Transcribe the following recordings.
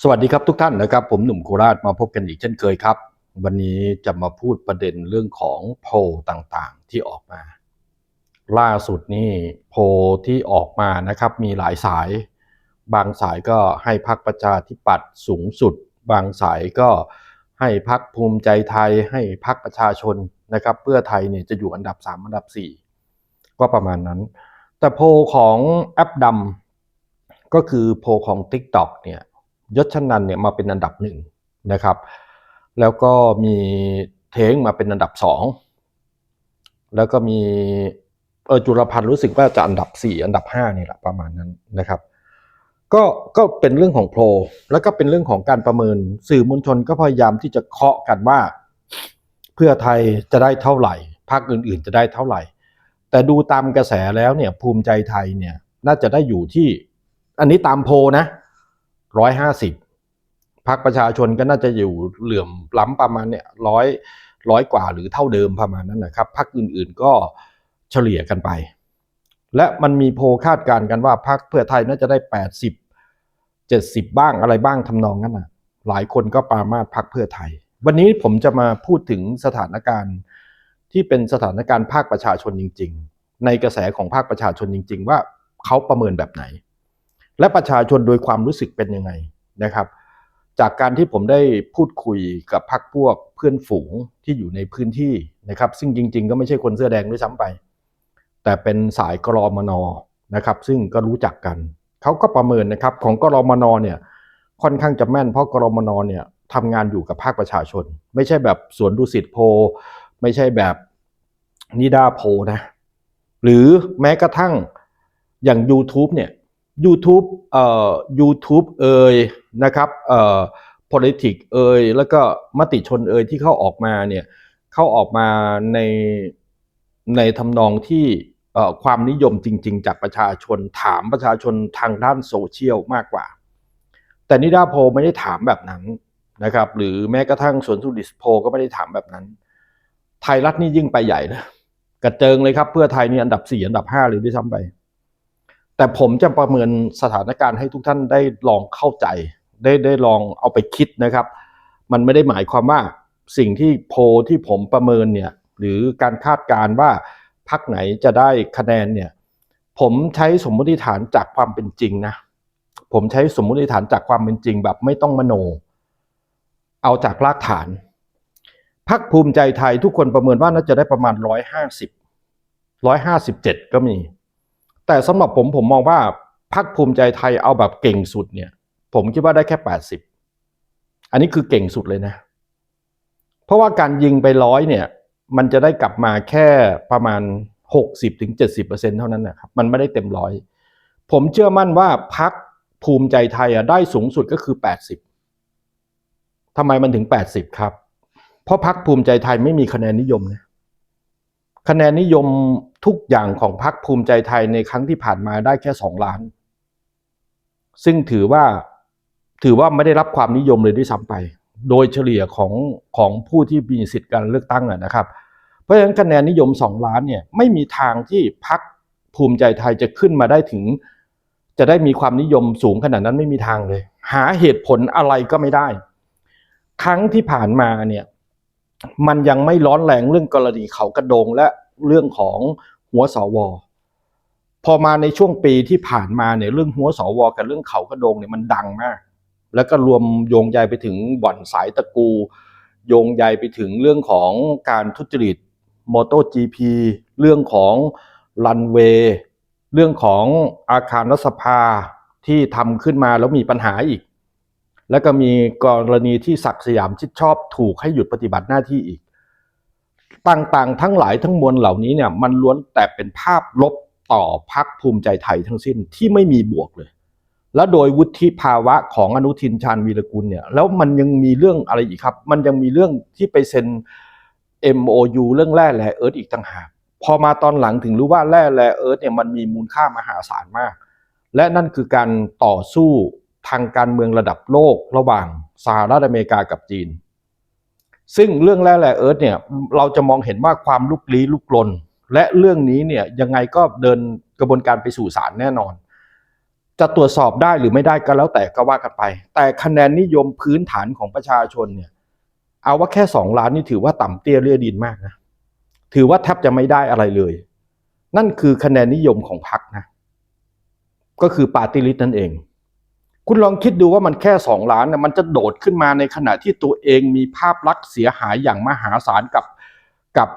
สวัสดีครับทุกท่านนะครับ ผมหนุ่มโคราชมาพบกันอีกเช่นเคยครับ วันนี้จะมาพูดประเด็นเรื่องของโพลต่างๆที่ออกมา ล่าสุดนี่โพลที่ออกมานะครับมีหลายสาย บางสายก็ให้พักประชาธิปัตย์สูงสุด บางสายก็ให้พักภูมิใจไทยให้พักประชาชนนะครับ เพื่อไทยเนี่ยจะอยู่อันดับ 3 อันดับ 4 ก็ประมาณนั้น แต่โพลของแอปดำก็คือโพลของ TikTok เนี่ย ยศชนันเนี่ยมาเป็นอันดับหนึ่งนะครับ แล้วก็มีเทงมาเป็นอันดับสองแล้วก็มีเออจุลพันธ์รู้สึกว่าจะอันดับสี่อันดับห้านี่แหละประมาณนั้นนะครับ ก็ก็เป็นเรื่องของโพลแล้วก็เป็นเรื่องของการประเมินสื่อมวลชนก็พยายามที่จะเคาะกันว่า เพื่อไทยจะได้เท่าไหร่พรรคอื่นๆ จะได้เท่าไหร่ แต่ดูตามกระแสแล้วเนี่ยภูมิใจไทยเนี่ยน่าจะได้อยู่ที่ อันนี้ตามโพลนะ ร้อยห้าสิบพรรคประชาชนก็น่าจะอยู่เหลื่อมล้ำประมาณเนี่ยร้อยร้อยกว่าหรือเท่าเดิมประมาณนั้นนะครับพรรคอื่นๆก็เฉลี่ยกันไป และมันมีโพคาดการณ์กันว่าพรรคเพื่อไทยน่าจะได้แปดสิบเจ็ดสิบบ้างอะไรบ้างทำนองนั้นนะหลายคนก็ปรามาสพรรคเพื่อไทย วันนี้ผมจะมาพูดถึงสถานการณ์ที่เป็นสถานการณ์ภาคประชาชนจริง ๆ ในกระแสของภาคประชาชนจริง ๆ ว่าเขาประเมินแบบไหน และประชาชนโดยความรู้สึกเป็นยังไงนะครับ จากการที่ผมได้พูดคุยกับพรรคพวกเพื่อนฝูงที่อยู่ในพื้นที่นะครับ ซึ่งจริง ๆ ก็ไม่ใช่คนเสื้อแดงด้วยซ้ำไป แต่เป็นสายกรอมนอนะครับ ซึ่งก็รู้จักกันเขาก็ประเมินนะครับของกรมนเนี่ยค่อนข้างจะแม่นเพราะกรมนเนี่ยทำงานอยู่กับภาคประชาชน ไม่ใช่แบบสวนดุสิตโพ ไม่ใช่แบบนิดาโพนะ หรือแม้กระทั่งอย่าง YouTube เนี่ย YouTube เอ่อ YouTube เอ่ยนะครับเอ่อ politics เอ่ยแล้วก็มติชนเอ่ยที่เข้าออกมาเนี่ยเข้าออกมาในในทำนองที่เอ่อความนิยมจริง ๆ จากประชาชนถามประชาชนทางด้านโซเชียลมากกว่า แต่นิดาโพไม่ได้ถามแบบนั้นนะครับ หรือแม้กระทั่งสวนสุดิสโพก็ไม่ได้ถามแบบนั้น ไทยรัฐนี่ยิ่งไปใหญ่นะกระเจิงเลยครับเพื่อไทยนี่อันดับสี่อันดับห้าเลยด้วยซ้ำไป แต่ผมจะประเมินสถานการณ์ให้ทุกท่านได้ลองเข้าใจ ได้ได้ลองเอาไปคิดนะครับ มันไม่ได้หมายความว่าสิ่งที่โพลที่ผมประเมินเนี่ยหรือการคาดการณ์ว่าพักไหนจะได้คะแนนเนี่ยผมใช้สมมติฐานจากความเป็นจริงนะผมใช้สมมติฐานจากความเป็นจริงแบบไม่ต้องมโน เอาจากรากฐานพักภูมิใจไทยทุกคนประเมินว่าน่าจะได้ประมาณร้อยห้าสิบร้อยห้าสิบเจ็ดก็มี แต่สำหรับผมผมมองว่าพักภูมิใจไทยเอาแบบเก่งสุดเนี่ย ผมคิดว่าได้แค่แปดสิบอันนี้คือเก่งสุดเลยนะ เพราะว่าการยิงไปร้อยเนี่ย มันจะได้กลับมาแค่ประมาณหกสิบถึงเจ็ดสิบเปอร์เซ็นเท่านั้นนะครับ มันไม่ได้เต็มร้อยผมเชื่อมั่นว่าพักภูมิใจไทยอะได้สูงสุดก็คือแปดสิบทำไมมันถึงแปดสิบครับ เพราะพักภูมิใจไทยไม่มีคะแนนนิยมนะ คะแนนนิยมทุกอย่างของพรรคภูมิใจไทยในครั้งที่ผ่านมาได้แค่สองล้าน ซึ่งถือว่าถือว่าไม่ได้รับความนิยมเลยด้วยซ้ำไป โดยเฉลี่ยของของผู้ที่มีสิทธิ์การเลือกตั้งนะครับ เพราะฉะนั้นคะแนนนิยมสองล้านเนี่ยไม่มีทางที่พรรคภูมิใจไทยจะขึ้นมาได้ถึง จะได้มีความนิยมสูงขนาดนั้นไม่มีทางเลย หาเหตุผลอะไรก็ไม่ได้ ครั้งที่ผ่านมาเนี่ย มันยังไม่ร้อนแรงเรื่องกรณีเขากระโดงและเรื่องของหัวสวพอมาในช่วงปีที่ผ่านมาเนี่ยเรื่องหัวสวกับเรื่องเขากระโดงเนี่ยมันดังมาก แล้วก็รวมโยงใยไปถึงบ่อนสายตะกู โยงใยไปถึงเรื่องของการทุจริตมอเตอร์จีพีเรื่องของรันเวย์เรื่องของอาคารรัฐสภาที่ทำขึ้นมาแล้วมีปัญหาอีก แล้วก็มีกรณีที่ศักดิ์สยามชิดชอบถูกให้หยุดปฏิบัติหน้าที่อีก ต่างๆ ทั้งหลายทั้งมวลเหล่านี้เนี่ยมันล้วนแต่เป็นภาพลบต่อพักภูมิใจไทยทั้งสิ้นที่ไม่มีบวกเลย แล้วโดยวุฒิภาวะของอนุทินชาญวีรกุลเนี่ยแล้วมันยังมีเรื่องอะไรอีกครับ มันยังมีเรื่องที่ไปเซ็น MOU เรื่องแร่แร่เอิร์ธอีกต่างหากพอมาตอนหลังถึงรู้ว่าแร่แร่เอิร์ธเนี่ยมันมีมูลค่ามหาศาลมาก และนั่นคือการต่อสู้ ทางการเมืองระดับโลกระหว่างสหรัฐอเมริกากับจีน ซึ่งเรื่องแร่แร่เอิร์ธเนี่ยเราจะมองเห็นว่าความลุกลี้ลุกลน และเรื่องนี้เนี่ยยังไงก็เดินกระบวนการไปสู่ศาลแน่นอน จะตรวจสอบได้หรือไม่ได้ก็แล้วแต่ก็ว่ากันไป แต่คะแนนนิยมพื้นฐานของประชาชนเนี่ยเอาว่าแค่สองล้านนี่ถือว่าต่ำเตี้ยเลี่ยดินมากนะถือว่าแทบจะไม่ได้อะไรเลย นั่นคือคะแนนนิยมของพรรคนะก็คือปาร์ตี้ลิสต์นั่นเอง คุณลองคิดดูว่ามันแค่สองล้านนะมันจะโดดขึ้นมาในขณะที่ตัวเองมีภาพลักษณ์เสียหายอย่างมหาศาลกับกับ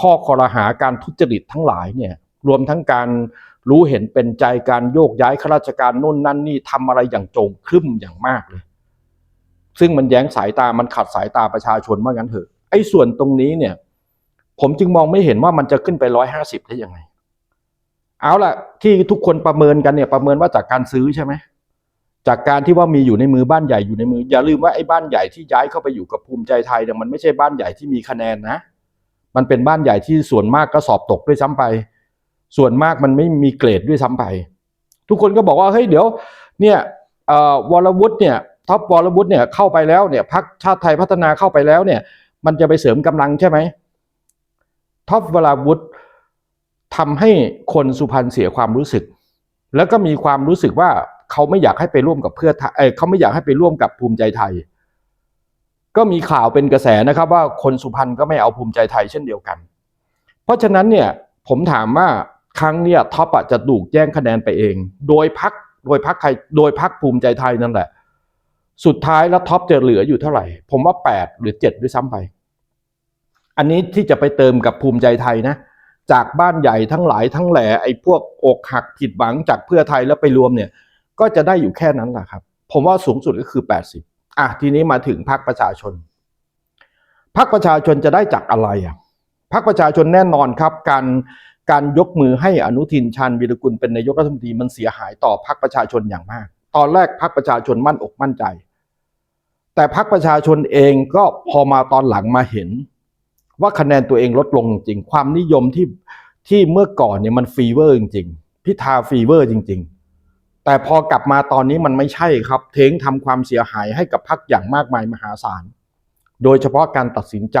ข้อคอรหาการทุจริตทั้งหลายเนี่ยรวมทั้งการรู้เห็นเป็นใจการโยกย้ายข้าราชการนู่นนั่นนี่ทำอะไรอย่างโจงครึ่มอย่างมากเลย ซึ่งมันแย้งสายตามันขัดสายตาประชาชนว่างั้นเถอะไอ้ส่วนตรงนี้เนี่ยผมจึงมองไม่เห็นว่ามันจะขึ้นไปร้อยห้าสิบได้ยังไง เอาล่ะ ที่ทุกคนประเมินกันเนี่ยประเมินว่าจากการซื้อใช่ไหม จากการที่ว่ามีอยู่ในมือบ้านใหญ่อยู่ในมือ อย่าลืมว่าไอ้บ้านใหญ่ที่ย้ายเข้าไปอยู่กับภูมิใจไทยเนี่ยมันไม่ใช่บ้านใหญ่ที่มีคะแนนนะ มันเป็นบ้านใหญ่ที่ส่วนมากก็สอบตกด้วยซ้ำไป ส่วนมากมันไม่มีเกรดด้วยซ้ำไป ทุกคนก็บอกว่าเฮ้ยเดี๋ยวเนี่ยเอ่อวรวุฒิเนี่ยท็อปวรวุฒิเนี่ยเข้าไปแล้วเนี่ยพักชาติไทยพัฒนาเข้าไปแล้วเนี่ย มันจะไปเสริมกำลังใช่ไหมท็อปวรวุฒิทำให้คนสุพรรณเสียความรู้สึก แล้วก็มีความรู้สึกว่าเขาไม่อยากให้ไปร่วมกับเพื่อไทยเอเขาไม่อยากให้ไปร่วมกับภูมิใจไทย ก็มีข่าวเป็นกระแสนะครับ ว่าคนสุพรรณก็ไม่เอาภูมิใจไทยเช่นเดียวกัน เพราะฉะนั้นเนี่ยผมถามว่าครั้งเนี่ยท็อปอะจะถูกแย่งคะแนนไปเอง โดยพักโดยพักใครโดยพักภูมิใจไทยนั่นแหละ สุดท้ายแล้วท็อปจะเหลืออยู่เท่าไหร่ ผมว่าแปดหรือเจ็ดด้วยซ้ำไป อันนี้ที่จะไปเติมกับภูมิใจไทยนะจากบ้านใหญ่ทั้งหลายทั้งแหล่ไอ้พวกอกหักผิดหวังจากเพื่อไทยแล้วไปรวมเนี่ย ก็จะได้อยู่แค่นั้นแหละครับ ผมว่าสูงสุดก็คือ 80อะทีนี้มาถึงพรรคประชาชนพรรคประชาชนจะได้จากอะไรอะพรรคประชาชนแน่นอนครับ การการยกมือให้อนุทินชาญวีรกุลเป็นนายกรัฐมนตรีมันเสียหายต่อพรรคประชาชนอย่างมาก ตอนแรกพรรคประชาชนมั่นอกมั่นใจ แต่พรรคประชาชนเองก็พอมาตอนหลังมาเห็น ว่าคะแนนตัวเองลดลงจริง ความนิยมที่ที่เมื่อก่อนเนี่ยมันฟีเวอร์จริงๆพิธาฟีเวอร์จริง ๆ แต่พอกลับมาตอนนี้มันไม่ใช่ครับ เท้งทำความเสียหายให้กับพรรคอย่างมากมายมหาศาล โดยเฉพาะการตัดสินใจ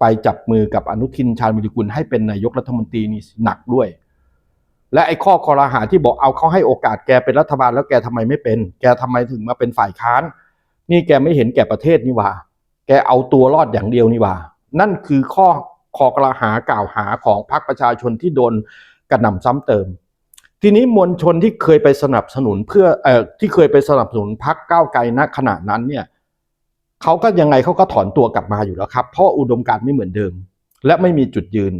ไปจับมือกับอนุทินชาญวิรุกุลให้เป็นนายกรัฐมนตรีนี่หนักด้วย และไอ้ข้อคอรหาที่บอกเอาเขาให้โอกาสแกเป็นรัฐบาลแล้วแกทำไมไม่เป็น แกทำไมถึงมาเป็นฝ่ายค้าน นี่แกไม่เห็นแก่ประเทศนี่ว่า แกเอาตัวรอดอย่างเดียวนี่ว่า นั่นคือข้อคอกล่าวหากล่าวหาของพรรคประชาชนที่โดนกระหน่ำซ้ำเติม ทีนี้มวลชนที่เคยไปสนับสนุนเพื่อเอ่อที่เคยไปสนับสนุนพรรคก้าวไกลณขณะนั้นเนี่ยเขาก็ยังไงเขาก็ถอนตัวกลับมาอยู่แล้วครับ เพราะอุดมการณ์ไม่เหมือนเดิม และไม่มีจุดยืน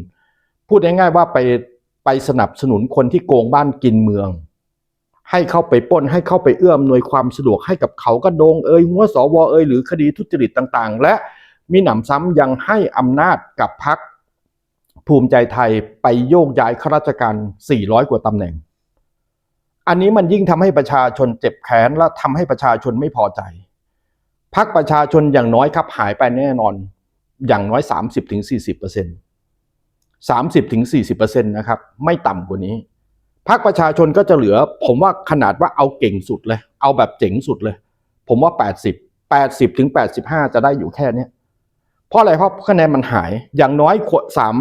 พูดง่ายๆว่าไปไปสนับสนุนคนที่โกงบ้านกินเมือง ให้เข้าไปป้นให้เข้าไปเอื้อมหน่วยความสะดวกให้กับเขาก็โดงเอ่ยหัวสวเอ่ยหรือคดีทุจริตต่างๆ และมีหนำซ้ำยังให้อำนาจกับพรรคภูมิใจไทยไปโยกย้ายข้าราชการ 400 กว่าตำแหน่ง อันนี้มันยิ่งทำให้ประชาชนเจ็บแค้นและทำให้ประชาชนไม่พอใจพรรคประชาชนอย่างน้อยครับหายไปแน่นอน อย่างน้อย 30-40%ถึง40% 30-40%ถึง40%นะครับไม่ต่ำกว่านี้พรรคประชาชนก็จะเหลือ ผมว่าขนาดว่าเอาเก่งสุดเลย เอาแบบเจ๋งสุดเลย ผมว่า 80 80ถึง85 จะได้อยู่แค่เนี้ยเพราะอะไรเพราะคะแนนมันหายอย่างน้อยสาม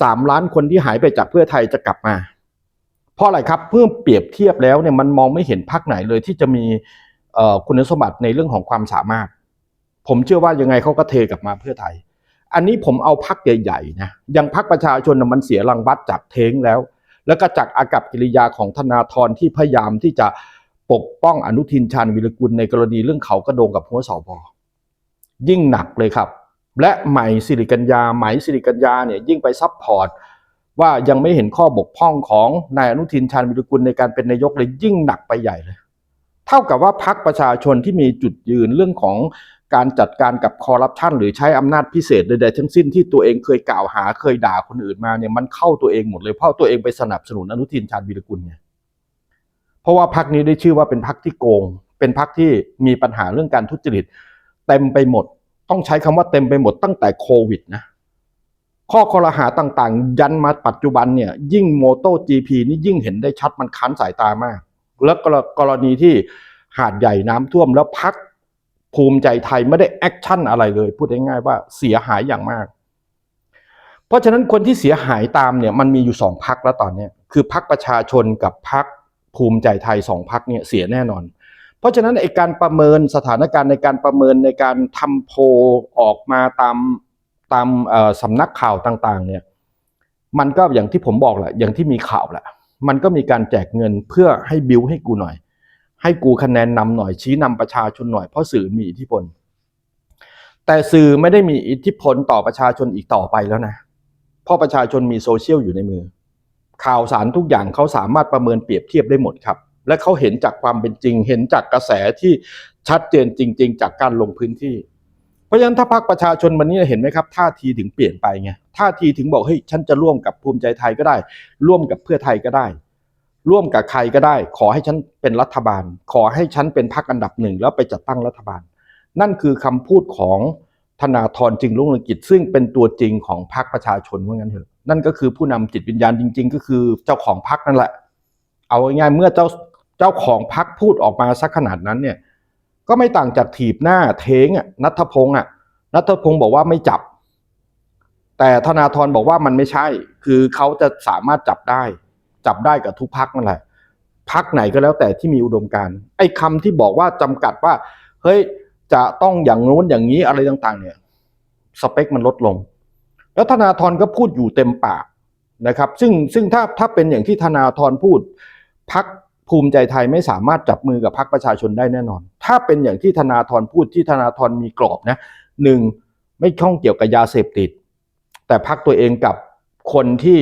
สามล้านคนที่หายไปจากเพื่อไทยจะกลับมา เพราะอะไรครับเพื่อเปรียบเทียบแล้วเนี่ยมันมองไม่เห็นพรรคไหนเลยที่จะมีคุณสมบัติในเรื่องของความสามารถ ผมเชื่อว่ายังไงเขาก็เทกลับมาเพื่อไทย อันนี้ผมเอาพรรคใหญ่ๆนะยังพรรคประชาชนมันเสียรังวัดจากเทงแล้ว แล้วก็จากอากับกิริยาของธนาธรที่พยายามที่จะปกป้องอนุทินชาญวิรกุลในกรณีเรื่องเขากระโดงกับหัวสอบอยิ่งหนักเลยครับ และไหม่สิริกัญญาไหม่สิริกัญญาเนี่ยยิ่งไปซับพอร์ต ว่ายังไม่เห็นข้อบกพร่องของนายอนุทินชาญวิรุกุลในการเป็นนายกเลยยิ่งหนักไปใหญ่เลย เท่ากับว่าพรรคประชาชนที่มีจุดยืนเรื่องของการจัดการกับคอร์รัปชันหรือใช้อำนาจพิเศษใดๆทั้งสิ้นที่ตัวเองเคยกล่าวหาเคยด่าคนอื่นมาเนี่ยมันเข้าตัวเองหมดเลยเพราะตัวเองไปสนับสนุนอนุทินชาญวีรกุลไงเพราะว่าพรรคนี้ได้ชื่อว่าเป็นพรรคที่โกง เป็นพรรคที่มีปัญหาเรื่องการทุจริตเต็มไปหมด ต้องใช้คำว่าเต็มไปหมดตั้งแต่โควิดนะ ข้อคอรหาต่างๆ ยันมาปัจจุบันเนี่ยยิ่งโมโต GP นี่ยิ่งเห็นได้ชัดมันคันสายตามาก แล้วก็กรณีที่หาดใหญ่น้ำท่วมแล้วพักภูมิใจไทยไม่ได้แอคชั่นอะไรเลย พูดง่ายๆว่าเสียหายอย่างมาก เพราะฉะนั้นคนที่เสียหายตามเนี่ยมันมีอยู่สองพักแล้วตอนนี้คือพักประชาชนกับพักภูมิใจไทยสองพักเนี่ยเสียแน่นอน เพราะฉะนั้นไอการประเมินสถานการณ์ในการประเมินในการทำโพออกมาตาม ตามสำนักข่าวต่างๆ เนี่ย มันก็อย่างที่ผมบอกแหละอย่างที่มีข่าวแหละมันก็มีการแจกเงินเพื่อให้บิวให้กูหน่อย ให้กูคะแนนนำหน่อยชี้นำประชาชนหน่อยเพราะสื่อมีอิทธิพล แต่สื่อไม่ได้มีอิทธิพลต่อประชาชนอีกต่อไปแล้วนะเพราะประชาชนมีโซเชียลอยู่ในมือ ข่าวสารทุกอย่างเขาสามารถประเมินเปรียบเทียบได้หมดครับ และเขาเห็นจากความเป็นจริง เห็นจากกระแสที่ชัดเจนจริง ๆ จากการลงพื้นที่ ราะฉะนั้นถ้าพรรคประชาชนวันนี้เห็นไหมครับท่าทีถึงเปลี่ยนไปไงท่าทีถึงบอกเฮ้ยฉันจะร่วมกับภูมิใจไทยก็ได้ ร่วมกับเพื่อไทยก็ได้ ร่วมกับใครก็ได้ ขอให้ฉันเป็นรัฐบาล ขอให้ฉันเป็นพรรคอันดับหนึ่งแล้วไปจัดตั้งรัฐบาล นั่นคือคำพูดของธนาธรจึงรุ่งเรืองกิจ ซึ่งเป็นตัวจริงของพรรคประชาชนว่างั้นเถอะนั่นก็คือผู้นำจิตวิญญาณจริง ๆ ก็คือเจ้าของพรรคนั่นแหละ เอาง่ายๆเมื่อเจ้าเจ้าของพรรคพูดออกมาสักขนาดนั้นเนี่ย ก็ไม่ต่างจากถีบหน้าเทงอะนัทพงศ์อะนัทพงศ์บอกว่าไม่จับ แต่ธนาธรบอกว่ามันไม่ใช่ คือเขาจะสามารถจับได้ จับได้กับทุกพักนั่นแหละพักไหนก็แล้วแต่ที่มีอุดมการไอ้คำที่บอกว่าจำกัดว่า เฮ้ยจะต้องอย่างนู้นอย่างนี้อะไรต่างๆ เนี่ยสเปคมันลดลง แล้วธนาธรก็พูดอยู่เต็มปากนะครับ ซึ่งซึ่งถ้าถ้าเป็นอย่างที่ธนาธรพูดพัก ภูมิใจไทยไม่สามารถจับมือกับพักประชาชนได้แน่นอน ถ้าเป็นอย่างที่ธนาธรพูดที่ธนาธรมีกรอบนะหนึ่งไม่ข้องเกี่ยวกับยาเสพติด แต่พักตัวเองกับคนที่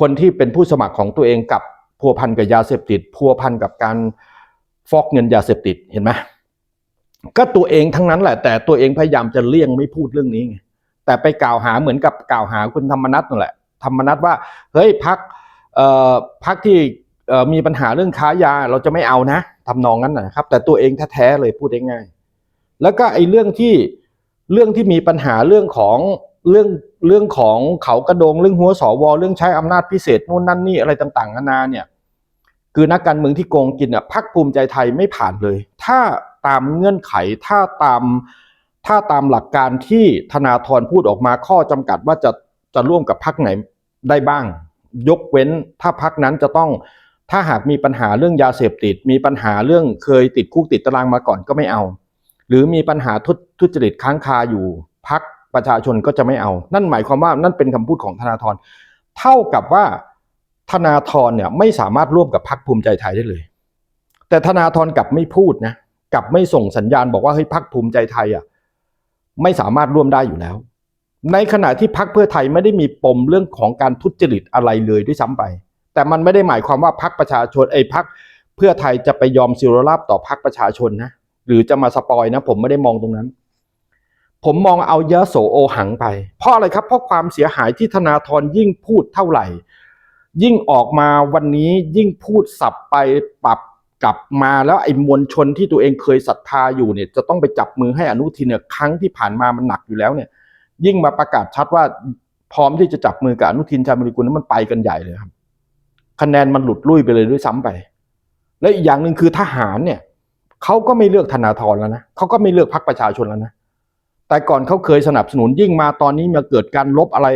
คนที่เป็นผู้สมัครของตัวเองกับพัวพันกับยาเสพติด พัวพันกับการฟอกเงินยาเสพติดเห็นไหมก็ตัวเองทั้งนั้นแหละ แต่ตัวเองพยายามจะเลี่ยงไม่พูดเรื่องนี้ไงแต่ไปกล่าวหาเหมือนกับกล่าวหาคุณธรรมนัฐนั่นแหละธรรมนัฐว่าเฮ้ยพักเอ่อพักที่ มีปัญหาเรื่องค้ายาเราจะไม่เอานะทำนองนั้นนะครับ แต่ตัวเองแท้ๆเลยพูดง่ายๆแล้วก็ไอ้เรื่องที่เรื่องที่มีปัญหาเรื่องของเรื่องเรื่องของเขากระโดงเรื่องหัวสวเรื่องใช้อำนาจพิเศษนู่นนั่นนี่อะไรต่างๆนานาเนี่ยคือนักการเมืองที่โกงกินอะพักภูมิใจไทยไม่ผ่านเลย ถ้าตามเงื่อนไขถ้าตามถ้าตามหลักการที่ธนาธรพูดออกมาข้อจำกัดว่าจะจะร่วมกับพักไหนได้บ้าง ยกเว้นถ้าพักนั้นจะต้อง ถ้าหากมีปัญหาเรื่องยาเสพติด มีปัญหาเรื่องเคยติดคุกติดตารางมาก่อนก็ไม่เอา หรือมีปัญหาทุทจริตค้างคาอยู่ พักประชาชนก็จะไม่เอา นั่นหมายความว่านั่นเป็นคำพูดของธนาธรเท่ากับว่าธนาธรเนี่ยไม่สามารถร่วมกับพักภูมิใจไทยได้เลย แต่ธนาธรกลับไม่พูดนะกลับไม่ส่งสัญญาณบอกว่าเฮ้ยพักภูมิใจไทยอะไม่สามารถร่วมได้อยู่แล้ว ในขณะที่พักเพื่อไทยไม่ได้มีปมเรื่องของการทุจริตอะไรเลยด้วยซ้ำไป แต่มันไม่ได้หมายความว่าพักประชาชนไอ้พักเพื่อไทยจะไปยอมซิโรราบต่อพักประชาชนนะหรือจะมาสปอยนะ ผมไม่ได้มองตรงนั้น ผมมองเอาเยอะโสโอหังไป เพราะอะไรครับเพราะความเสียหายที่ธนาธรยิ่งพูดเท่าไหร่ ยิ่งออกมาวันนี้ยิ่งพูดสับไปปรับกลับมาแล้วไอ้มวลชนที่ตัวเองเคยศรัทธาอยู่เนี่ย จะต้องไปจับมือให้อนุทินเนี่ยครั้งที่ผ่านมามันหนักอยู่แล้วเนี่ย ยิ่งมาประกาศชัดว่าพร้อมที่จะจับมือกับอนุทินชาญวิรุฬนั้นมันไปกันใหญ่เลยครับ คะแนนมันหลุดลุ่ยไปเลยด้วยซ้ำไป และอีกอย่างหนึ่งคือทหารเนี่ยเขาก็ไม่เลือกธนาธรแล้วนะเขาก็ไม่เลือกพรรคประชาชนแล้วนะแต่ก่อนเขาเคยสนับสนุนยิ่งมาตอนนี้มาเกิดการลบอะไร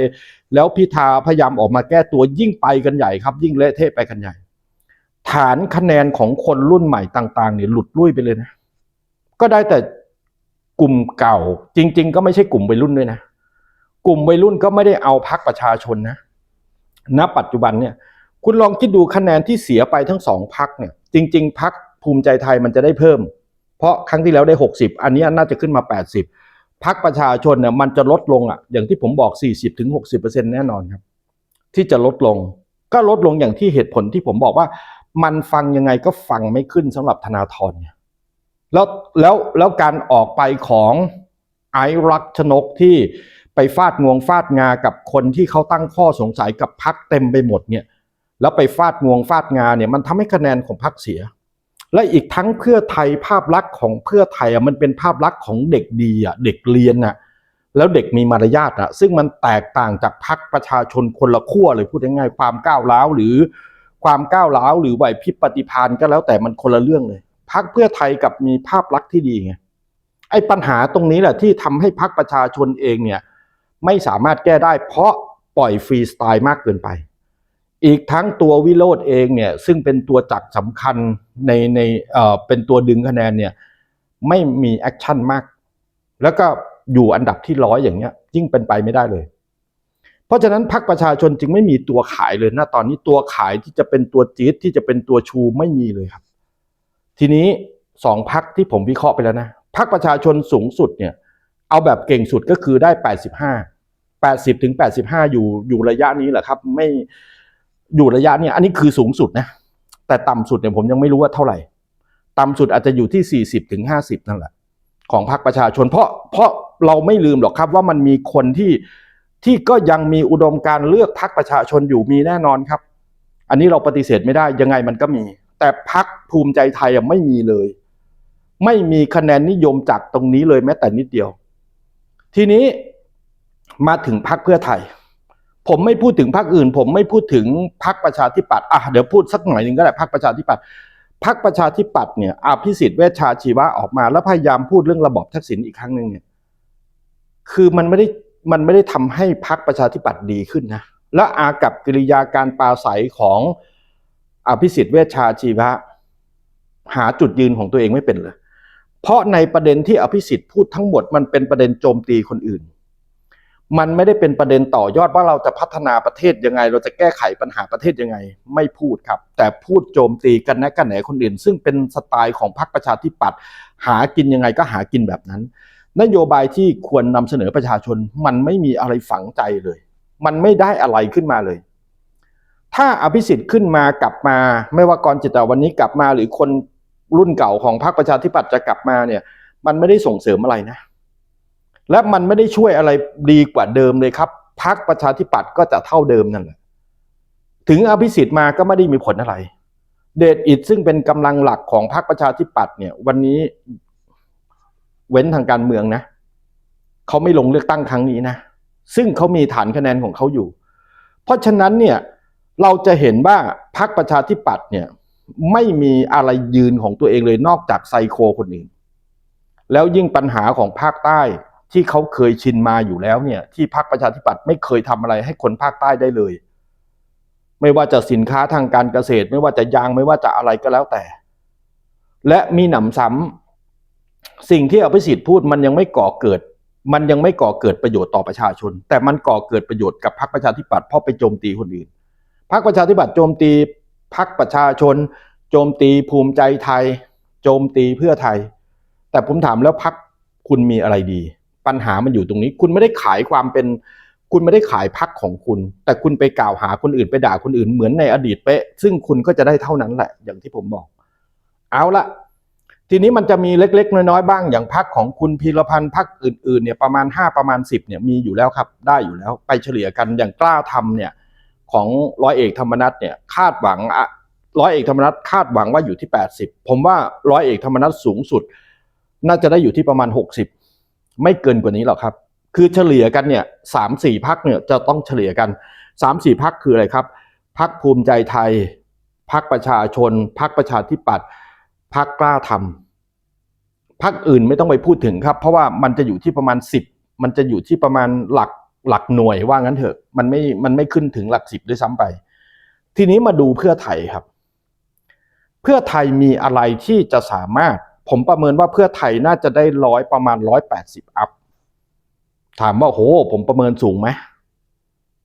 แล้วพิธาพยายามออกมาแก้ตัวยิ่งไปกันใหญ่ครับ ยิ่งเละเทะไปกันใหญ่ ฐานคะแนนของคนรุ่นใหม่ต่างๆเนี่ยหลุดลุ่ยไปเลยนะ ก็ได้แต่กลุ่มเก่า จริง ๆ ก็ไม่ใช่กลุ่มวัยรุ่นด้วยนะ กลุ่มวัยรุ่นก็ไม่ได้เอาพักประชาชนนะณปัจจุบันเนี่ย คุณลองคิดดูคะแนนที่เสียไปทั้งสองพักเนี่ย จริง ๆพักภูมิใจไทยมันจะได้เพิ่ม เพราะครั้งที่แล้วได้ 60 อันนี้น่าจะขึ้นมา 80พักประชาชนเนี่ยมันจะลดลงอะ อย่างที่ผมบอก 40-60%แน่นอนครับ ที่จะลดลง ก็ลดลงอย่างที่เหตุผลที่ผมบอกว่า มันฟังยังไงก็ฟังไม่ขึ้นสำหรับธนาธรเนี่ยแล้วแล้วแล้วการออกไปของไอรักชนกที่ไปฟาดงวงฟาดงากับคนที่เขาตั้งข้อสงสัยกับพักเต็มไปหมดเนี่ย แล้วไปฟาดงวงฟาดงาเนี่ยมันทำให้คะแนนของพักเสีย และอีกทั้งเพื่อไทยภาพลักษณ์ของเพื่อไทยอะมันเป็นภาพลักษณ์ของเด็กดีอะเด็กเรียนอะแล้วเด็กมีมารยาทอะซึ่งมันแตกต่างจากพักประชาชนคนละขั้วเลยพูดง่ายๆความก้าวร้าวหรือความก้าวร้าวหรือไหวพริบปฏิภาณก็แล้วแต่มันคนละเรื่องเลยพักเพื่อไทยกับมีภาพลักษณ์ที่ดีไงไอ้ปัญหาตรงนี้แหละที่ทำให้พักประชาชนเองเนี่ยไม่สามารถแก้ได้เพราะปล่อยฟรีสไตล์มากเกินไป อีกทั้งตัววิโรธเองเนี่ยซึ่งเป็นตัวจักสำคัญในในเอ่อเป็นตัวดึงคะแนนเนี่ยไม่มีแอคชั่นมาก แล้วก็อยู่อันดับที่ร้อยอย่างเงี้ยยิ่งเป็นไปไม่ได้เลย เพราะฉะนั้นพรรคประชาชนจึงไม่มีตัวขายเลยนะตอนนี้ตัวขายที่จะเป็นตัวจี๊ดที่จะเป็นตัวชูไม่มีเลยครับ ทีนี้สองพักที่ผมวิเคราะห์ไปแล้วนะพักประชาชนสูงสุดเนี่ยเอาแบบเก่งสุดก็คือได้ 85 80ถึง85 อยู่อยู่ระยะนี้แหละครับ ไม่ อยู่ระยะเนี้อันนี้คือสูงสุดนะ แต่ต่ำสุดเนี่ยผมยังไม่รู้ว่าเท่าไหร่ ต่ำสุดอาจจะอยู่ที่40ถึง50นั่นแหละ ของพรรคประชาชน เพราะเพราะเราไม่ลืมหรอกครับว่ามันมีคนที่ที่ก็ยังมีอุดมการเลือกพรรคประชาชนอยู่มีแน่นอนครับ อันนี้เราปฏิเสธไม่ได้ยังไงมันก็มี แต่พรรคภูมิใจไทยไม่มีเลย ไม่มีคะแนนนิยมจากตรงนี้เลยแม้แต่นิดเดียว ทีนี้มาถึงพรรคเพื่อไทย ผมไม่พูดถึงพรรคอื่น ผมไม่พูดถึงพรรคประชาธิปัตย์อะเดี๋ยวพูดสักหน่อยหนึ่งก็ได้พรรคประชาธิปัตย์พรรคประชาธิปัตย์เนี่ยอภิสิทธิ์เวชชาชีวะออกมา แล้วพยายามพูดเรื่องระบอบทักษิณอีกครั้งหนึ่งเนี่ยคือมันไม่ได้มันไม่ได้ทำให้พรรคประชาธิปัตย์ดีขึ้นนะและอากับกิริยาการปราศัยของอภิสิทธิ์เวชชาชีวะ หาจุดยืนของตัวเองไม่เป็นเลย เพราะในประเด็นที่อภิสิทธิ์พูดทั้งหมดมันเป็นประเด็นโจมตีคนอื่น มันไม่ได้เป็นประเด็นต่อยอดว่าเราจะพัฒนาประเทศยังไง เราจะแก้ไขปัญหาประเทศยังไง ไม่พูดครับ แต่พูดโจมตีกันนะกันแหนคนอื่น ซึ่งเป็นสไตล์ของพรรคประชาธิปัตย์หากินยังไงก็หากินแบบนั้น นโยบายที่ควรนำเสนอประชาชน มันไม่มีอะไรฝังใจเลย มันไม่ได้อะไรขึ้นมาเลย ถ้าอภิสิทธิ์ขึ้นมากลับมา ไม่ว่ากรจิตตวันนี้กลับมาหรือคนรุ่นเก่าของพรรคประชาธิปัตย์จะกลับมาเนี่ย มันไม่ได้ส่งเสริมอะไรนะ และมันไม่ได้ช่วยอะไรดีกว่าเดิมเลยครับพรรคประชาธิปัตย์ก็จะเท่าเดิมนั่นแหละถึงอภิสิทธิ์มาก็ไม่ได้มีผลอะไร เดชอิดซึ่งเป็นกำลังหลักของพรรคประชาธิปัตย์เนี่ย วันนี้เว้นทางการเมืองนะเขาไม่ลงเลือกตั้งครั้งนี้นะซึ่งเขามีฐานคะแนนของเขาอยู่ เพราะฉะนั้นเนี่ยเราจะเห็นว่าพรรคประชาธิปัตย์เนี่ยไม่มีอะไรยืนของตัวเองเลยนอกจากไซโคคนอื่นแล้วยิ่งปัญหาของภาคใต้ ที่เขาเคยชินมาอยู่แล้วเนี่ย ที่พรรคประชาธิปัตย์ไม่เคยทำอะไรให้คนภาคใต้ได้เลย ไม่ว่าจะสินค้าทางการเกษตร ไม่ว่าจะยางไม่ว่าจะอะไรก็แล้วแต่ และมีหนำซ้ำสิ่งที่อภิสิทธิ์พูดมันยังไม่ก่อเกิด มันยังไม่ก่อเกิดประโยชน์ต่อประชาชน แต่มันก่อเกิดประโยชน์กับพรรคประชาธิปัตย์เพราะไปโจมตีคนอื่นพรรคประชาธิปัตย์โจมตีพรรคประชาชน โจมตีภูมิใจไทย โจมตีเพื่อไทย แต่ผมถามแล้วพรรคคุณมีอะไรดี ปัญหามันอยู่ตรงนี้ คุณไม่ได้ขายความเป็น คุณไม่ได้ขายพรรคของคุณ แต่คุณไปกล่าวหาคนอื่นไปด่าคนอื่นเหมือนในอดีตเป๊ะ ซึ่งคุณก็จะได้เท่านั้นแหละ อย่างที่ผมบอก เอาละทีนี้มันจะมีเล็ก ๆ น้อยๆบ้างอย่างพักของคุณพีรพันธ์พักอื่นๆเนี่ยประมาณ 5 ประมาณ 10เนี่ยมีอยู่แล้วครับ ได้อยู่แล้วไปเฉลี่ยกันอย่างกล้าทำเนี่ยของร้อยเอกธรรมนัฐเนี่ยคาดหวังอะร้อยเอกธรรมนัฐคาดหวังว่าอยู่ที่ 80 ผมว่าร้อยเอกธรรมนัฐสูงสุด น่าจะได้อยู่ที่ประมาณ 60 ไม่เกินกว่านี้หรอกครับ คือเฉลี่ยกันเนี่ยสามสี่พักเนี่ยจะต้องเฉลี่ยกันสามสี่พักคืออะไรครับพักภูมิใจไทยพักประชาชนพักประชาธิปัตย์พักกล้าทำพักอื่นไม่ต้องไปพูดถึงครับ เพราะว่ามันจะอยู่ที่ประมาณสิบมันจะอยู่ที่ประมาณหลักหลักหน่วยว่างั้นเถอะ มันไม่มันไม่ขึ้นถึงหลักสิบด้วยซ้ำไป ทีนี้มาดูเพื่อไทยครับ เพื่อไทยมีอะไรที่จะสามารถ ผมประเมินว่าเพื่อไทยน่าจะได้ร้อยประมาณร้อยแปดสิบอัพ ถามว่าโห ผมประเมินสูงไหม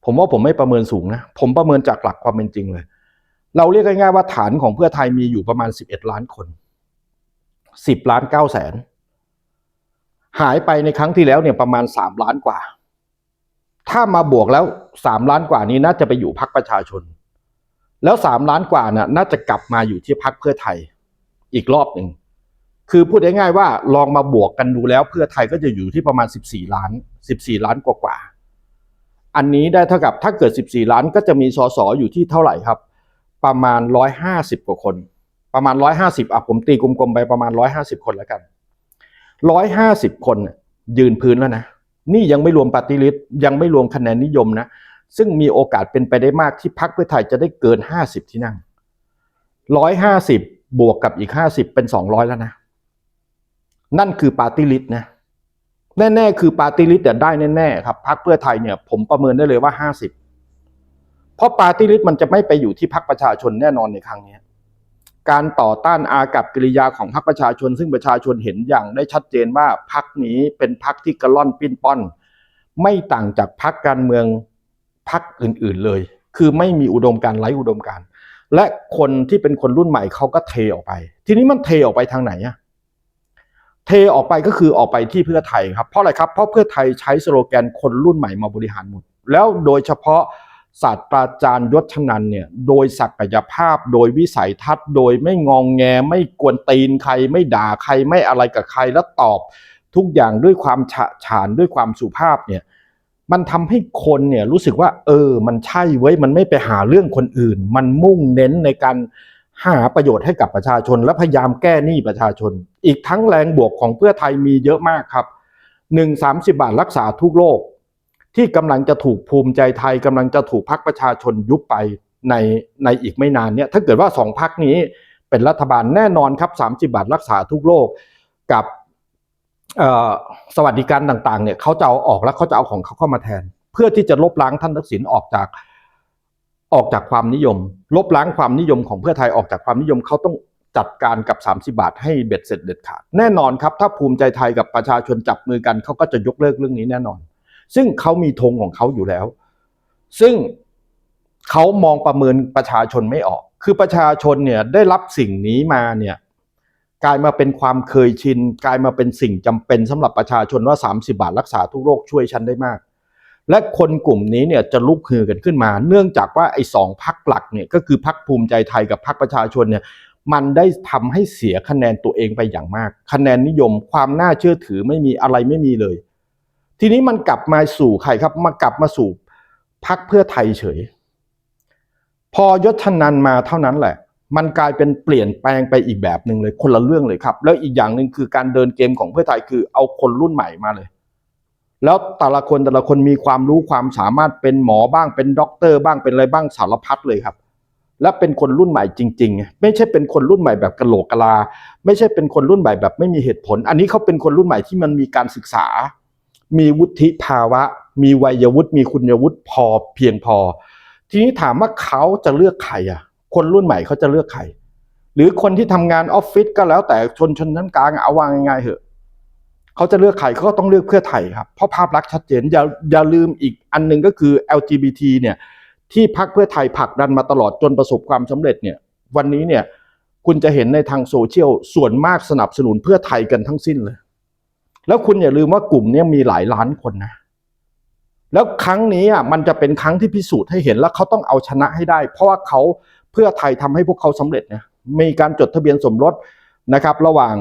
ผมว่าผมไม่ประเมินสูงนะ ผมประเมินจากหลักความเป็นจริงเลย เราเรียกง่ายๆว่าฐานของเพื่อไทยมีอยู่ประมาณสิบเอ็ดล้านคนสิบล้านเก้าแสนหายไปในครั้งที่แล้วเนี่ยประมาณสามล้านกว่า ถ้ามาบวกแล้วสามล้านกว่านี้น่าจะไปอยู่พักประชาชน แล้วสามล้านกว่าน่ะน่าจะกลับมาอยู่ที่พักเพื่อไทยอีกรอบหนึ่ง คือพูดง่ายๆว่าลองมาบวกกันดูแล้วเพื่อไทยก็จะอยู่ที่ประมาณ 14 ล้าน 14 ล้านกว่าๆอันนี้ได้เท่ากับถ้าเกิด 14 ล้านก็จะมีสสอยู่ที่เท่าไหร่ครับ ประมาณ 150 กว่าคน ประมาณ 150อะผมตีกลมๆไปประมาณ 150 คนแล้วกัน 150 คนยยืนพื้นแล้วนะนี่ยังไม่รวมปฏิริษยังไม่รวมคะแนนนิยมนะซึ่งมีโอกาสเป็นไปได้มากที่พรรคเพื่อไทยจะได้เกิน 50 ที่นั่ง 150 บวกกับอีก 50 เป็น 200 แล้วนะ นั่นคือปาร์ตี้ลิสต์นะแน่ๆคือปาร์ตี้ลิสต์เนี่ยได้แน่ๆครับพรรคเพื่อไทยเนี่ยผมประเมินได้เลยว่า 50 เพราะปาร์ตี้ลิสต์มันจะไม่ไปอยู่ที่พรรคประชาชนแน่นอนในครั้งนี้การต่อต้านอากับกิริยาของพรรคประชาชน ซึ่งประชาชนเห็นอย่างได้ชัดเจนว่าพรรคนี้เป็นพรรคที่กระล่อนปิ้นป้อน ไม่ต่างจากพรรคการเมืองพรรคอื่นๆเลย คือไม่มีอุดมการไร้อุดมการ และคนที่เป็นคนรุ่นใหม่เขาก็เทออกไป ทีนี้มันเทออกไปทางไหนอะ เทออกไปก็คือออกไปที่เพื่อไทยครับเพราะอะไรครับเพราะเพื่อไทยใช้สโลแกนคนรุ่นใหม่มาบริหารหมด แล้วโดยเฉพาะศาสตราจารย์ยศชนันเนี่ยโดยศักยภาพโดยวิสัยทัศน์ โดยไม่งองแงไม่กวนตีนใคร ไม่ด่าใครไม่อะไรกับใครแล้วตอบ ทุกอย่างด้วยความฉะฉานด้วยความสุภาพเนี่ยมันทำให้คนเนี่ยรู้สึกว่า เออ มันใช่เว้ยมันไม่ไปหาเรื่องคนอื่น มันมุ่งเน้นในการ หาประโยชน์ให้กับประชาชน และพยายามแก้หนี้ประชาชน อีกทั้งแรงบวกของเพื่อไทยมีเยอะมากครับหนึ่งสามสิบาทรักษาทุกโรคที่กำลังจะถูกภูมิใจไทยกำลังจะถูกพักประชาชนยุบไปในในอีกไม่นานเนี่ยถ้าเกิดว่าสองพักนี้เป็นรัฐบาลแน่นอนครับสามสิบาทรักษาทุกโรคกับสวัสดิการต่างๆเนี่ยเขาจะเอาออกแล้วเขาจะเอาของเขาเข้ามาแทน เพื่อที่จะลบล้างท่านทักษิณออกจาก ออกจากความนิยม ลบล้างความนิยมของเพื่อไทยออกจากความนิยมเขาต้องจัดการกับ 30 บาทให้เบ็ดเสร็จเด็ดขาดแน่นอนครับถ้าภูมิใจไทยกับประชาชนจับมือกันเขาก็จะยกเลิกเรื่องนี้แน่นอน ซึ่งเขามีธงของเขาอยู่แล้ว ซึ่งเขามองประเมินประชาชนไม่ออก คือประชาชนเนี่ยได้รับสิ่งนี้มาเนี่ยกลายมาเป็นความเคยชิน กลายมาเป็นสิ่งจำเป็นสำหรับประชาชนว่า 30 บาทรักษาทุกโรคช่วยฉันได้มาก และคนกลุ่มนี้เนี่ยจะลุกฮือกันขึ้นมา เนื่องจากว่าไอ้สองพักหลักเนี่ยก็คือพักภูมิใจไทยกับพักประชาชนเนี่ยมันได้ทำให้เสียคะแนนตัวเองไปอย่างมาก คะแนนนิยมความน่าเชื่อถือไม่มีอะไรไม่มีเลย ทีนี้มันกลับมาสู่ใครครับมากลับมาสู่พักเพื่อไทยเฉย พอยศชนันมาเท่านั้นแหละ มันกลายเป็นเปลี่ยนแปลงไปอีกแบบหนึ่งเลยคนละเรื่องเลยครับ แล้วอีกอย่างหนึ่งคือการเดินเกมของเพื่อไทยคือเอาคนรุ่นใหม่มาเลย แล้วแต่ละคนแต่ละคนมีความรู้ความสามารถเป็นหมอบ้างเป็นด็อกเตอร์บ้างเป็นอะไรบ้างสารพัดเลยครับ และเป็นคนรุ่นใหม่จริง ๆ ไม่ใช่เป็นคนรุ่นใหม่แบบกะโหลกกะลา ไม่ใช่เป็นคนรุ่นใหม่แบบไม่มีเหตุผล อันนี้เขาเป็นคนรุ่นใหม่ที่มันมีการศึกษา มีวุฒิภาวะ มีวัยวุฒิมีคุณวุฒิพอเพียงพอ ทีนี้ถามว่าเขาจะเลือกใครอะ คนรุ่นใหม่เขาจะเลือกใครหรือคนที่ทำงานออฟฟิศก็แล้วแต่ชนชนชั้นกลางเอาวางง่ายๆเหอะ เขาจะเลือกใครเขาก็ต้องเลือกเพื่อไทยครับ เพราะภาพลักษณ์ชัดเจนอย่าอย่าลืมอีกอันหนึ่งก็คือ LGBT เนี่ยที่พรรคเพื่อไทยผลักดันมาตลอดจนประสบความสำเร็จเนี่ยวันนี้เนี่ยคุณจะเห็นในทางโซเชียลส่วนมากสนับสนุนเพื่อไทยกันทั้งสิ้นเลย แล้วคุณอย่าลืมว่ากลุ่มนี้มีหลายล้านคนนะ แล้วครั้งนี้อะมันจะเป็นครั้งที่พิสูจน์ให้เห็นแล้วเขาต้องเอาชนะให้ได้ เพราะว่าเขาเพื่อไทยทำให้พวกเขาสำเร็จเนี่ยมีการจดทะเบียนสมรสนะครับ ระหว่าง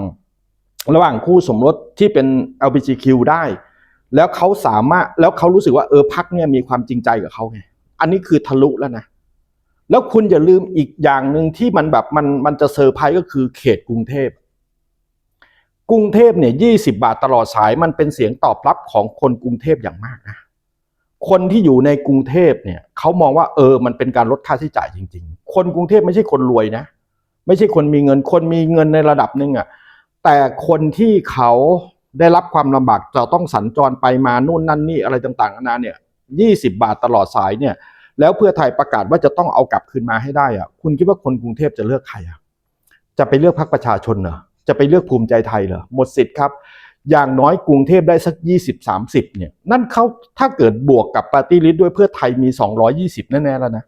ระหว่างคู่สมรสที่เป็น LGBTQ ได้ แล้วเขาสามารถแล้วเขารู้สึกว่าเออพักเนี่ยมีความจริงใจกับเขาไงอันนี้คือทะลุแล้วนะแล้วคุณอย่าลืมอีกอย่างหนึ่งที่มันแบบมันมันจะเซอร์ไพรส์ก็คือเขตกรุงเทพกรุงเทพเนี่ยยี่สิบาทตลอดสายมันเป็นเสียงตอบรับของคนกรุงเทพอย่างมากนะคนที่อยู่ในกรุงเทพเนี่ยเขามองว่าเออมันเป็นการลดค่าใช้จ่ายจริง ๆ คนกรุงเทพไม่ใช่คนรวยนะ ไม่ใช่คนมีเงินคนมีเงินในระดับหนึ่งอะ่ะ แต่คนที่เขาได้รับความลำบากจะต้องสัญจรไปมานู่นนั่นนี่อะไรต่างๆนานาเนี่ยยี่สิบาทตลอดสายเนี่ย แล้วเพื่อไทยประกาศว่าจะต้องเอากลับคืนมาให้ได้อะคุณคิดว่าคนกรุงเทพจะเลือกใครอะจะไปเลือกพรรคประชาชนเหรอจะไปเลือกภูมิใจไทยเหรอหมดสิทธิ์ครับ อย่างน้อยกรุงเทพได้สัก 20 30เนี่ย นั่นเขาถ้าเกิดบวกกับปาร์ตี้ลิสต์ด้วยเพื่อไทยมี 220 แน่ๆแล้วนะ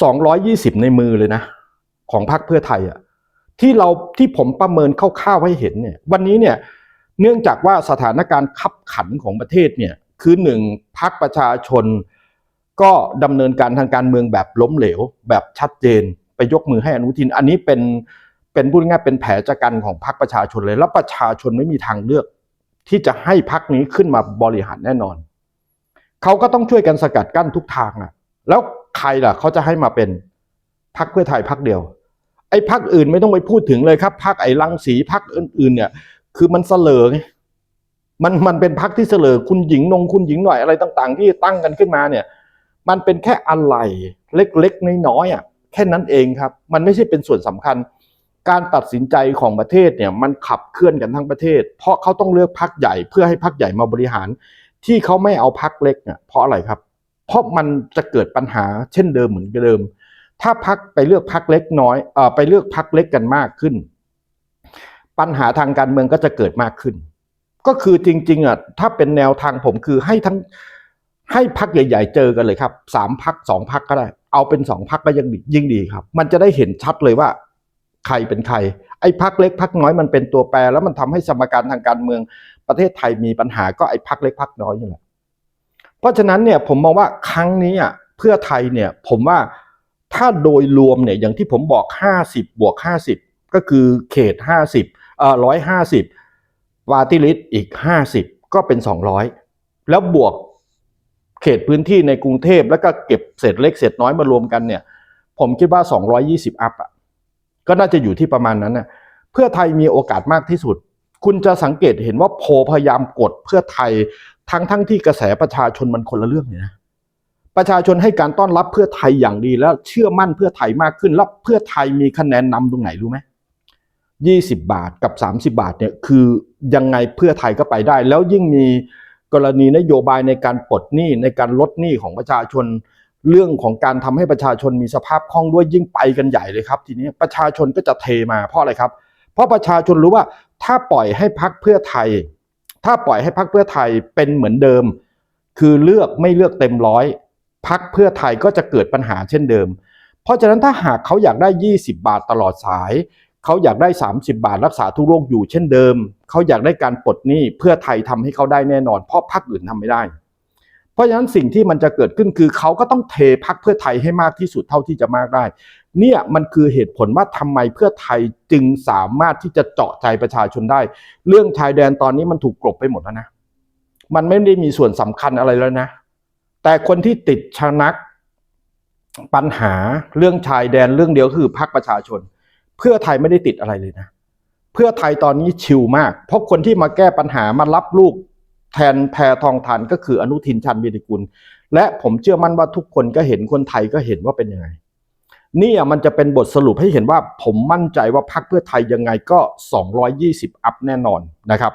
220 ในมือเลยนะ ของพรรคเพื่อไทยอะ ที่เราที่ผมประเมินคร่าวๆให้เห็นเนี่ยวันนี้เนี่ยเนื่องจากว่าสถานการณ์ขับขันของประเทศเนี่ยคือหนึ่งพรรคประชาชน ก็ดำเนินการทางการเมืองแบบล้มเหลว แบบชัดเจน ไปยกมือให้อนุทิน อันนี้เป็นเป็นพูดง่ายเป็นแผลจากกันของพรรคประชาชนเลย แล้วประชาชนไม่มีทางเลือก ที่จะให้พรรคนี้ขึ้นมาบริหารแน่นอน เขาก็ต้องช่วยกันสกัดกั้นทุกทางอะแล้วใครล่ะเขาจะให้มาเป็นพรรคเพื่อไทยพรรคเดียว ไอ้พรรคอื่นไม่ต้องไปพูดถึงเลยครับพรรคไอ้ลังสีพรรคอื่น ๆ เนี่ย คือมันเสลอมันมันเป็นพรรคที่เสลอคุณหญิงนงคุณหญิงหน่อยอะไรต่าง ๆ ที่ตั้งกันขึ้นมาเนี่ย มันเป็นแค่อะไรเล็กๆน้อยๆอะแค่นั้นเองครับ มันไม่ใช่เป็นส่วนสำคัญ การตัดสินใจของประเทศเนี่ยมันขับเคลื่อนกันทั้งประเทศ เพราะเขาต้องเลือกพรรคใหญ่เพื่อให้พรรคใหญ่มาบริหาร ที่เขาไม่เอาพรรคเล็กเนี่ยเพราะอะไรครับ เพราะมันจะเกิดปัญหาเช่นเดิมเหมือนเดิม ถ้าพักไปเลือกพักเล็กน้อยเอ่อไปเลือกพักเล็กกันมากขึ้น ปัญหาทางการเมืองก็จะเกิดมากขึ้น ก็คือจริงๆอะถ้าเป็นแนวทางผมคือให้ทั้งให้พักใหญ่ ๆ เจอกันเลยครับสามพักสองพักก็ได้ เอาเป็นสองพักก็ยังดียิ่งดีครับ มันจะได้เห็นชัดเลยว่าใครเป็นใคร ไอ้พักเล็กพักน้อยมันเป็นตัวแปร แล้วมันทำให้สมการทางการเมืองประเทศไทยมีปัญหาก็ไอ้พักเล็กพักน้อยนี่แหละเพราะฉะนั้นเนี่ยผมมองว่าครั้งนี้อะเพื่อไทยเนี่ยผมว่า ถ้าโดยรวมเนี่ยอย่างที่ผมบอก 50 บวก 50 ก็คือเขต 50เอ่อ150 วาติลิตอีก 50 ก็เป็น 200 แล้วบวกเขตพื้นที่ในกรุงเทพแล้วก็เก็บเศษเล็กเศษน้อยมารวมกันเนี่ย ผมคิดว่า 220 อัพอะก็น่าจะอยู่ที่ประมาณนั้นนะเพื่อไทยมีโอกาสมากที่สุด คุณจะสังเกตเห็นว่าโพลพยายามกดเพื่อไทยทั้งทั้งที่กระแสประชาชนมันคนละเรื่องเนี่ยนะ ประชาชนให้การต้อนรับเพื่อไทยอย่างดีแล้วเชื่อมั่นเพื่อไทยมากขึ้น แล้วเพื่อไทยมีคะแนนนำตรงไหนรู้ไหมยี่สิบบาทกับ30บาทเนี่ยคือยังไงเพื่อไทยก็ไปได้ แล้วยิ่งมีกรณีนโยบายในการปลดหนี้ในการลดหนี้ของประชาชน เรื่องของการทำให้ประชาชนมีสภาพคล่องด้วยยิ่งไปกันใหญ่เลยครับ ทีนี้ประชาชนก็จะเทมาเพราะอะไรครับ เพราะประชาชนรู้ว่าถ้าปล่อยให้พักเพื่อไทย ถ้าปล่อยให้พักเพื่อไทยเป็นเหมือนเดิม คือเลือกไม่เลือกเต็มร้อย พักเพื่อไทยก็จะเกิดปัญหาเช่นเดิม เพราะฉะนั้นถ้าหากเขาอยากได้ 20 บาทตลอดสาย เขาอยากได้ 30 บาทรักษาทุกโรคอยู่เช่นเดิม เขาอยากได้การปลดหนี้เพื่อไทยทำให้เขาได้แน่นอน เพราะพักอื่นทำไม่ได้ เพราะฉะนั้นสิ่งที่มันจะเกิดขึ้นคือเขาก็ต้องเทพักเพื่อไทยให้มากที่สุดเท่าที่จะมากได้ เนี่ยมันคือเหตุผลว่าทำไมเพื่อไทยจึงสามารถที่จะเจาะใจประชาชนได้ เรื่องชายแดนตอนนี้มันถูกกลบไปหมดแล้วนะ มันไม่ได้มีส่วนสำคัญอะไรแล้วนะ แต่คนที่ติดชะนักปัญหาเรื่องชายแดนเรื่องเดียวคือพรรคประชาชน เพื่อไทยไม่ได้ติดอะไรเลยนะ เพื่อไทยตอนนี้ชิลมาก เพราะคนที่มาแก้ปัญหามารับลูกแทนแพทองทานก็คืออนุทินชันวีรกุล และผมเชื่อมั่นว่าทุกคนก็เห็นคนไทยก็เห็นว่าเป็นยังไงนี่มันจะเป็นบทสรุปให้เห็นว่าผมมั่นใจว่าพรรคเพื่อไทยยังไงก็ 220 อัพแน่นอนนะครับ